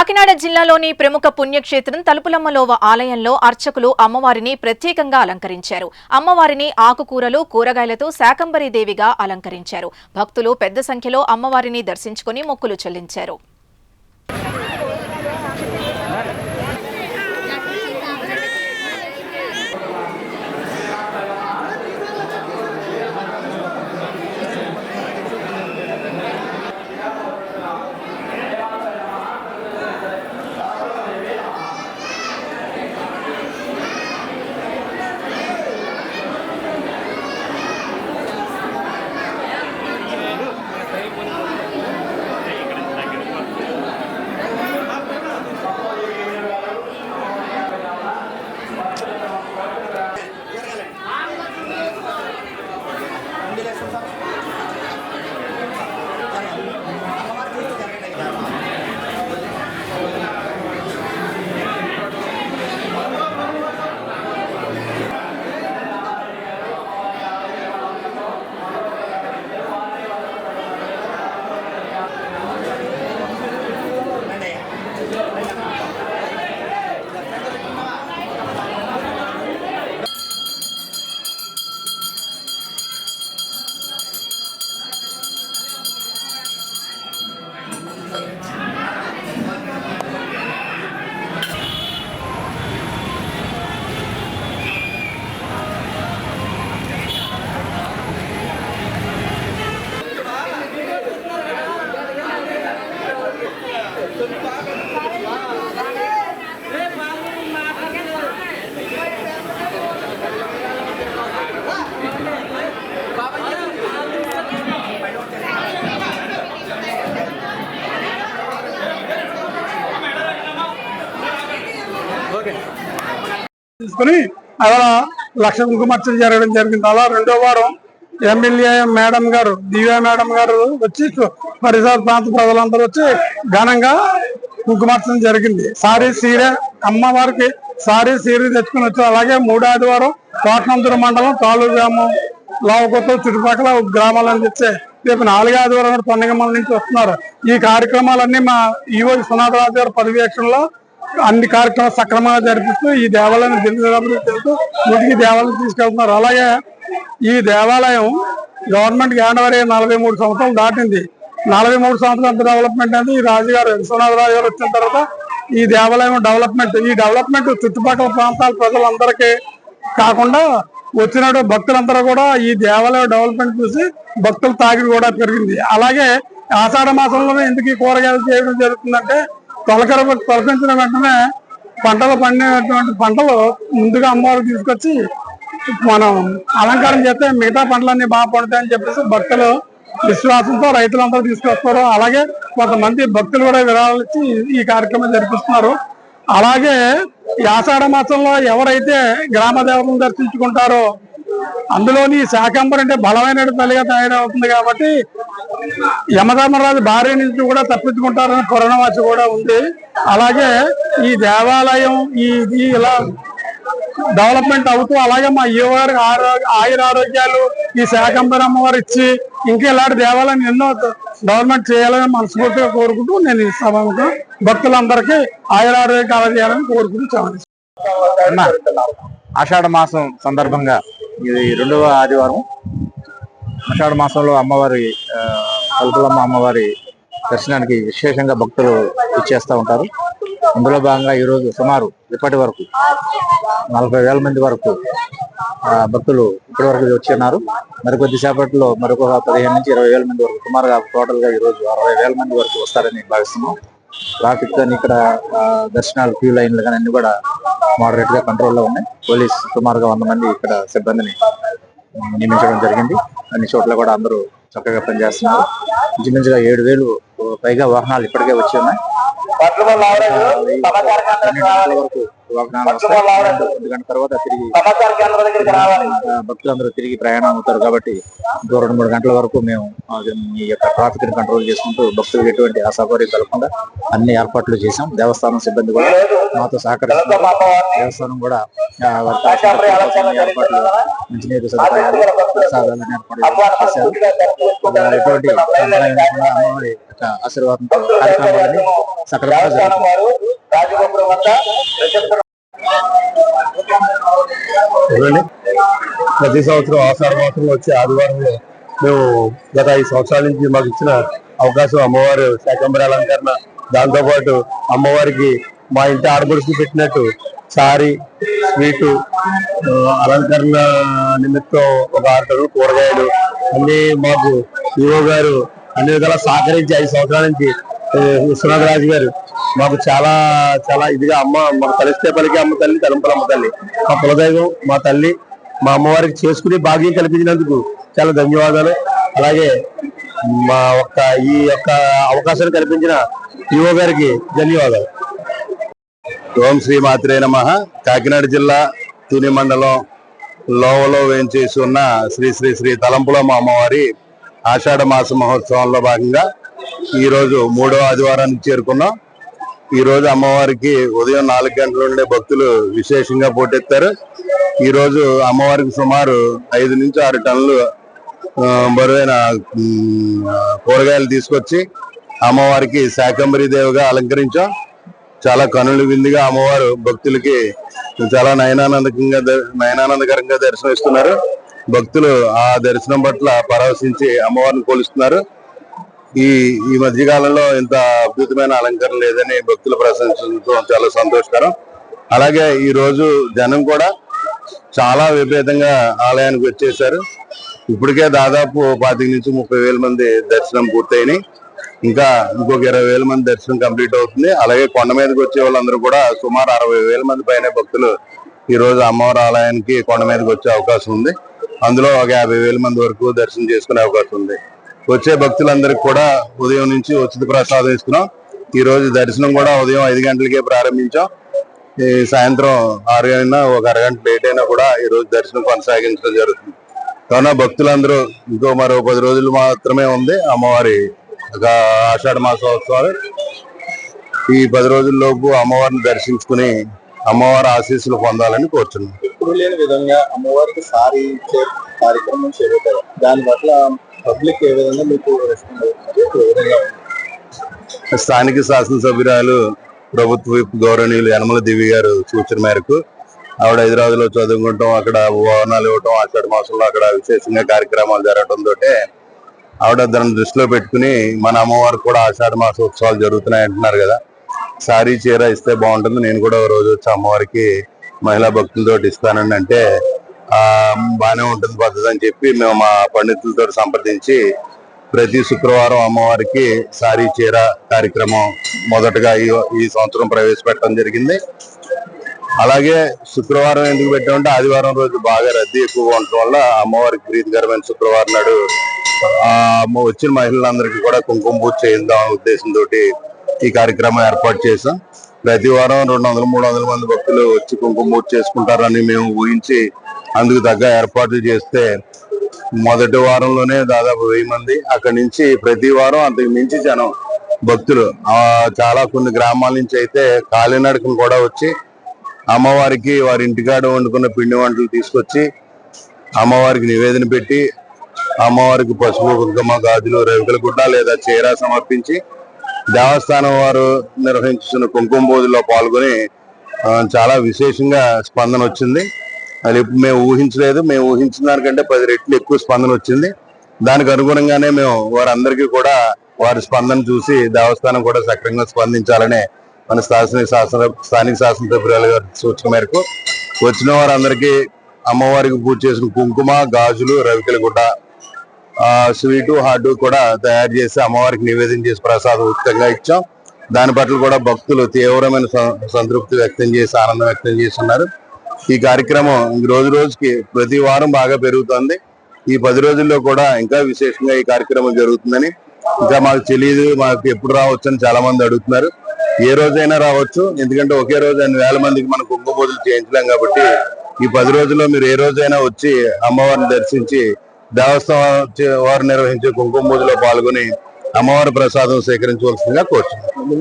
కాకినాడ జిల్లాలోని ప్రముఖ పుణ్యక్షేత్రం తలుపులమ్మలోవ ఆలయంలో అర్చకులు అమ్మవారిని ప్రత్యేకంగా అలంకరించారు. అమ్మవారిని ఆకుకూరలు కూరగాయలతో శాకంబరి దేవిగా అలంకరించారు. భక్తులు పెద్ద సంఖ్యలో అమ్మవారిని దర్శించుకుని మొక్కులు చెల్లించారు. తీసుకుని అలా లక్ష కుంకుమార్చన జరగడం జరిగింది. అలా రెండో వారం ఎమ్మెల్యే మేడం గారు దివ్య మేడం గారు వచ్చి పరిసర ప్రాంత ప్రజలందరూ వచ్చి ఘనంగా కుంకుమార్చన జరిగింది. సారీ సీర అమ్మవారికి సారీ సీర తెచ్చుకుని వచ్చారు. అలాగే మూడో ఆదివారం కోటనంతుల మండలం తాలూరు గ్రామం లావకొత్త చుట్టుపక్కల గ్రామాలను తెచ్చే రేపు నాలుగో ఆదివారం కూడా నుంచి వస్తున్నారు. ఈ కార్యక్రమాలన్నీ మా ఈవో సునాథరాజు గారి పర్యవేక్షణలో అన్ని కార్యక్రమాలు సక్రమంగా జరిపిస్తూ ఈ దేవాలయం దిల్లు చేస్తూ ముందుకి దేవాలయం తీసుకెళ్తున్నారు. అలాగే ఈ దేవాలయం గవర్నమెంట్ జనవరి నలభై మూడు సంవత్సరాలు దాటింది. నలభై మూడు సంవత్సరాల డెవలప్మెంట్ అనేది ఈ రాజుగారు విశ్వనాథరాజు గారు వచ్చిన తర్వాత ఈ దేవాలయం డెవలప్మెంట్ ఈ డెవలప్మెంట్ చుట్టుపక్కల ప్రాంతాల ప్రజలందరికీ కాకుండా వచ్చిన భక్తులందరూ కూడా ఈ దేవాలయం డెవలప్మెంట్ చూసి భక్తుల తాకిడి కూడా పెరిగింది. అలాగే ఆషాఢ మాసంలోనే ఎందుకు ఈ కూరగాయలు చేయడం జరుగుతుందంటే తొలకర తొలకించిన వెంటనే పంటలు పండినటువంటి పంటలు ముందుగా అమ్మవారికి తీసుకొచ్చి మనం అలంకారం చేస్తే మిగతా పంటలన్నీ బాగా పండుతాయని చెప్పేసి భక్తులు విశ్వాసంతో రైతులందరూ తీసుకొస్తారు. అలాగే కొంతమంది భక్తులు కూడా విరాళాలు ఇచ్చి ఈ కార్యక్రమం జరిపిస్తున్నారు. అలాగే ఈ ఆషాఢ మాసంలో ఎవరైతే గ్రామ దేవతలను దర్శించుకుంటారో అందులోని శాకంబర్ అంటే బలమైన తల్లిగా తయారవుతుంది కాబట్టి యమధర్మరాజు భార్య నుంచి కూడా తప్పించుకుంటారని పురాణవాచ కూడా ఉంది. అలాగే ఈ దేవాలయం ఈ ఇలా డెవలప్మెంట్ అవుతూ అలాగే మా యువగారి ఆయుర ఆరోగ్యాలు ఈ శాకంబరి అమ్మవారు ఇచ్చి ఇంకా ఇలాంటి దేవాలయం ఎన్నో డెవలప్మెంట్ చేయాలని మనస్ఫూర్తిగా కోరుకుంటూ నేను ఈ సభకు భక్తులందరికీ ఆయుర ఆరోగ్యాలు చేయాలని కోరుకుంటూ చాలా ఆషాఢ మాసం సందర్భంగా ఇది రెండవ ఆదివారం. ఆషాఢ మాసంలో అమ్మవారి ఆ, కల్పలమ్మ అమ్మవారి దర్శనానికి విశేషంగా భక్తులు ఇచ్చేస్తూ ఉంటారు. అందులో భాగంగా ఈరోజు సుమారు ఇప్పటి వరకు నలభై వేల మంది వరకు ఆ, భక్తులు ఇప్పటి వరకు వచ్చి ఉన్నారు. మరికొద్ది సేపట్లో మరొక పదిహేను నుంచి ఇరవై వేల మంది వరకు సుమారుగా టోటల్గా ఈరోజు ఈ రోజు అరవై వేల మంది వరకు వస్తారని భావిస్తున్నాం. ట్రాఫిక్ కానీ ఇక్కడ ఆ, దర్శనాలు క్యూ లైన్లు కానీ అన్ని కూడా మోడరేట్గా ఉన్నాయి. పోలీస్ సుమారుగా వంద మంది ఇక్కడ సిబ్బందిని నియమించడం జరిగింది. అన్ని చోట్ల కూడా అందరూ చక్కగా పనిచేస్తున్నారు. ఇంచుమించుగా ఏడు వేలు పైగా వాహనాలు ఇప్పటికే వచ్చి ఉన్నాయి. వరకు గంటల తర్వాత తిరిగి భక్తులందరూ తిరిగి ప్రయాణం అవుతారు కాబట్టి ఇంకో రెండు మూడు గంటల వరకు మేము ఈ యొక్క ట్రాఫిక్ని కంట్రోల్ చేసుకుంటూ భక్తులకు ఎటువంటి అసౌకర్యం కలగకుండా అన్ని ఏర్పాట్లు చేశాం. దేవస్థానం సిబ్బంది కూడా మాతో సహకరిస్తున్నారు. దేవస్థానం కూడా ఏర్పాట్లు మంచినీరు సదుపాయాలు ప్రసాదాలను ఏర్పాటు చేశారు. ఎటువంటి అమ్మవారి యొక్క ఆశీర్వాదంతో కార్యక్రమాలని సక్రమంగా జరుగుతుంది ప్రతి సంవత్సరం ఆషాఢ మాసంలో వచ్చే ఆదివారంలో మేము గత ఐదు సంవత్సరాల నుంచి మాకు ఇచ్చిన అవకాశం అమ్మవారు శాకంబరి అలంకరణ. దాంతో పాటు అమ్మవారికి మా ఇంటి ఆడపడుచు పెట్టినట్టు సారీ స్వీటు అలంకరణ నిమిత్తం ఒక ఆరు కూరగాయలు అన్నీ మాకు ఈవో గారు అన్ని విధాలా సహకరించి ఐదు సంవత్సరాల నుంచి విశ్వనాథ్ రాజు గారు మాకు చాలా చాలా ఇదిగా అమ్మ మాకు కలిస్తే పలికి అమ్మ తల్లి తలంపల అమ్మ తల్లి. మా కులదైవం మా తల్లి మా అమ్మవారికి చేసుకునే భాగ్యం కల్పించినందుకు చాలా ధన్యవాదాలు. అలాగే మా ఒక్క ఈ యొక్క అవకాశాన్ని కల్పించిన యువ గారికి ధన్యవాదాలు. ఓం శ్రీ మాత్రే నమ. కాకినాడ జిల్లా తుని మండలం లోవలో వేయించేసి ఉన్న శ్రీ శ్రీ శ్రీ తలంపులమ్మ అమ్మవారి ఆషాఢ మాస మహోత్సవంలో భాగంగా ఈరోజు మూడవ మూడో ఆదివారానికి చేరుకున్నాం. ఈరోజు అమ్మవారికి ఉదయం నాలుగు గంటల నుండే భక్తులు విశేషంగా పోటెత్తారు. ఈరోజు అమ్మవారికి సుమారు ఐదు నుంచి ఆరు టన్నులు బరువైన కూరగాయలు తీసుకొచ్చి అమ్మవారికి శాకంబరి దేవిగా అలంకరించాం. చాలా కనులు విందుగా అమ్మవారు భక్తులకి చాలా నయనానందకంగా నయనానందకరంగా దర్శనం ఇస్తున్నారు భక్తులు ఆ దర్శనం పట్ల పరవశించి అమ్మవారిని కొలుస్తున్నారు ఈ ఈ మధ్య కాలంలో ఇంత అద్భుతమైన అలంకరణ లేదని భక్తులు ప్రశంసించడం చాలా సంతోషకరం. అలాగే ఈ రోజు జనం కూడా చాలా విపరీతంగా ఆలయానికి వచ్చేసారు ఇప్పటికే దాదాపు పాతిక నుంచి ముప్పై వేల మంది దర్శనం పూర్తయినాయి. ఇంకా ఇంకొక ఇరవై వేల మంది దర్శనం కంప్లీట్ అవుతుంది. అలాగే కొండ మీదకి వచ్చే వాళ్ళందరూ కూడా సుమారు అరవై వేల మంది పైన భక్తులు ఈ రోజు అమ్మవారి ఆలయానికి కొండ మీదకి వచ్చే అవకాశం ఉంది. అందులో ఒక యాభై వేల మంది వరకు దర్శనం చేసుకునే అవకాశం ఉంది. వచ్చే భక్తులందరికీ కూడా ఉదయం నుంచి ఉచిత ప్రసాదం ఇస్తున్నాం. ఈ రోజు దర్శనం కూడా ఉదయం ఐదు గంటలకే ప్రారంభించాం. ఈ సాయంత్రం ఆరు అయినా ఒక అరగంట లేట్ అయినా కూడా ఈ రోజు దర్శనం కొనసాగించడం జరుగుతుంది. కావున భక్తులందరూ ఇంకో మరో పది రోజులు మాత్రమే ఉంది. అమ్మవారి ఒక ఆషాఢ మాసోత్సవాలు. ఈ పది రోజుల్లోపు అమ్మవారిని దర్శించుకుని అమ్మవారి ఆశీస్సులు పొందాలని కోరుతున్నాను ఎప్పుడు లేని విధంగా అమ్మవారికి సారీ ఇచ్చే కార్యక్రమం చేపట్టారు దాని పట్ల పబ్లిక్ ఏ విధంగా మీకు రెస్పాండ్ అవుతున్నారు ఏ విధంగా ఉంది? స్థానిక శాసనసభ్యురాలు ప్రభుత్వ గౌరవనీయులు యనమల దేవి గారు సూచన మేరకు ఆవిడ హైదరాబాద్లో చదువుకుంటాం అక్కడ వాహనాలు ఇవ్వటం ఆషాఢ మాసంలో అక్కడ విశేషంగా కార్యక్రమాలు జరగడం తోటే ఆవిడ దాన్ని దృష్టిలో పెట్టుకుని మన అమ్మవారికి కూడా ఆషాఢ మాస ఉత్సవాలు జరుగుతున్నాయి అంటున్నారు కదా సారీ చీర ఇస్తే బాగుంటుంది నేను కూడా ఒక రోజు వచ్చి అమ్మవారికి మహిళా భక్తులతో ఇస్తానండి అంటే బాగానే ఉంటుంది పద్ధతి అని చెప్పి మేము మా పండితులతో సంప్రదించి ప్రతి శుక్రవారం అమ్మవారికి సారీ చీర కార్యక్రమం మొదటగా ఈ ఈ సంవత్సరం ప్రవేశపెట్టడం జరిగింది. అలాగే శుక్రవారం ఎందుకు పెట్టామంటే ఆదివారం రోజు బాగా రద్దీ ఎక్కువగా ఉండటం వల్ల అమ్మవారికి ప్రీతికరమైన శుక్రవారం నాడు ఆ అమ్మ వచ్చిన మహిళలందరికీ కూడా కుంకుమ పూజ చేద్దాం ఉద్దేశంతో ఈ కార్యక్రమం ఏర్పాటు చేశాం. ప్రతి వారం రెండు వందల మూడు వందల మంది భక్తులు వచ్చి కుంకుమ పూజ చేసుకుంటారని మేము ఊహించి అందుకు తగ్గ ఏర్పాట్లు చేస్తే మొదటి వారంలోనే దాదాపు వెయ్యి మంది. అక్కడి నుంచి ప్రతి వారం అంతకు మించి జనం భక్తులు. చాలా కొన్ని గ్రామాల నుంచి అయితే కాలినడకం కూడా వచ్చి అమ్మవారికి వారి ఇంటికాడ వండుకున్న పిండి వంటలు తీసుకొచ్చి అమ్మవారికి నివేదన పెట్టి అమ్మవారికి పసుపు కుంకుమ గాజులు రవికల గుడ్డ లేదా చీర సమర్పించి దేవస్థానం వారు నిర్వహించిన కుంకుమ పూజలో పాల్గొని చాలా విశేషంగా స్పందన వచ్చింది. అది మేము ఊహించలేదు. మేము ఊహించిన దానికంటే పది రెట్లు ఎక్కువ స్పందన వచ్చింది. దానికి అనుగుణంగానే మేము వారందరికీ కూడా వారి స్పందన చూసి దేవస్థానం కూడా సక్రమంగా స్పందించాలనే మన శాసన శాసన స్థానిక శాసనసభ్యురాలు గారి సూచన మేరకు వచ్చిన వారందరికీ అమ్మవారికి పూజ చేసిన కుంకుమ గాజులు రవికల కూడా స్వీటు హాట్ కూడా తయారు చేసి అమ్మవారికి నివేదన చేసి ప్రసాదం ఉచితంగా ఇచ్చాం. దాని పట్ల కూడా భక్తులు తీవ్రమైన సంతృప్తి వ్యక్తం చేసి ఆనందం వ్యక్తం చేస్తున్నారు. ఈ కార్యక్రమం రోజు రోజుకి ప్రతి వారం బాగా పెరుగుతుంది. ఈ పది రోజుల్లో కూడా ఇంకా విశేషంగా ఈ కార్యక్రమం జరుగుతుందని ఇంకా మాకు తెలియదు మాకు ఎప్పుడు రావచ్చు అని చాలా మంది అడుగుతున్నారు. ఏ రోజైనా రావచ్చు ఎందుకంటే ఒకే రోజు అన్ని వేల మందికి మనం కుంకుమ పూజలు చేయించలేం కాబట్టి ఈ పది రోజుల్లో మీరు ఏ రోజైనా వచ్చి అమ్మవారిని దర్శించి దేవస్థానం వారు నిర్వహించే కుంకుమ పూజలో పాల్గొని అమ్మవారి ప్రసాదం సేకరించవలసిందిగా కోరుతున్నాను